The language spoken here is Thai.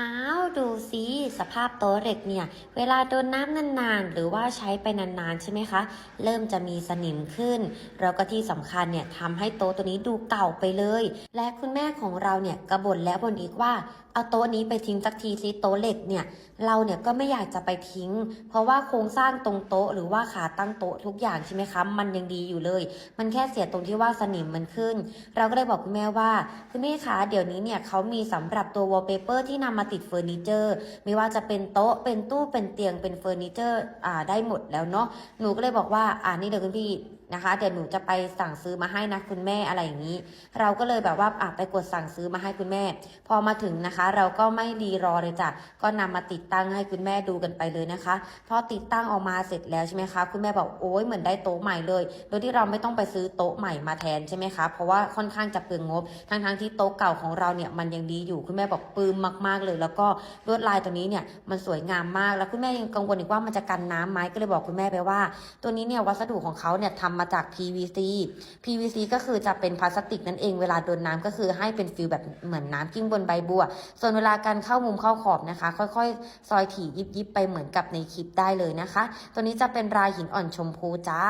อ้าวดูสิสภาพโต๊ะเหล็กเนี่ย เวลาโดนน้ำนานๆ หรือว่าใช้ไปนานๆ ใช่ไหมคะ เริ่มจะมีสนิมขึ้น แล้วก็ที่สำคัญเนี่ยทำให้โต๊ะตัวนี้ดูเก่าไปเลย และคุณแม่ของเราเนี่ยกระบ่นแล้วบ่นอีกว่า เอาโต๊ะนี้ไปทิ้งสักทีสิโต๊ะเหล็กเนี่ย เราเนี่ยก็ไม่อยากจะไปทิ้ง เพราะว่าโครงสร้างตรงโต๊ะหรือว่าขาตั้งโต๊ะทุกอย่างใช่ไหมคะมันยังดีอยู่เลย มันแค่เสียตรงที่ว่าสนิมมันขึ้น เราก็เลยบอกคุณแม่ว่าคุณแม่คะเดี๋ยวนี้เนี่ยเขามีสำหรับตัววอลเปเปอร์ที่นำมาติดเฟอร์นิเจอร์ ไม่ว่าจะเป็นโต๊ะเป็นตู้เป็นเตียงเป็นเฟอร์นิเจอร์อ่าได้หมดแล้วเนาะหนูก็เลยบอกว่าอ่านี่เดี๋ยวคุณพี่นะคะเดี๋ยวหนูจะไปสั่งซื้อมาให้นะคุณแม่อะไรอย่างนี้ เราก็เลยแบบว่าอะไปกดสั่งซื้อมาให้คุณแม่ พอมาถึงนะคะ เราก็ไม่ดีรอเลยจ้ะก็นำมาติดตั้งให้คุณแม่ดูกันไปเลยนะคะพอติดตั้งออกมาเสร็จแล้วใช่ไหมคะคุณแม่บอกโอ้ยเหมือนได้โต๊ะใหม่เลย โดยที่เราไม่ต้องไปซื้อโต๊ะใหม่มาแทนใช่ไหมคะเพราะว่าค่อนข้างจะเปลืองงบทั้งๆที่โต๊ะเก่าของเราเนี่ยมันยังดีอยู่คุณแม่บอกปลื้มมากๆเลย แล้วก็ลวดลายตัวนี้เนี่ยมันสวยงามมาก แล้วคุณแม่ยังกังวลอีกว่ามันจะกันน้ำไหมก็เลยบอกคุณแม่ไปว่า ตัวนี้เนี่ยวัสดุของเขาเนี่ยทำมาจาก PVC PVC ก็คือจะเป็นพลาสติกนั่นเองเวลาโดนน้ำก็คือให้เป็นฟิลแบบเหมือนน้ำกิ้งบนใบบัว ส่วนเวลาการเข้ามุมเข้าขอบนะคะ ค่อยๆ ซอยถี่ยิบๆไปเหมือนกับในคลิปได้เลยนะคะ ตัวนี้จะเป็นลายหินอ่อนชมพูจ้า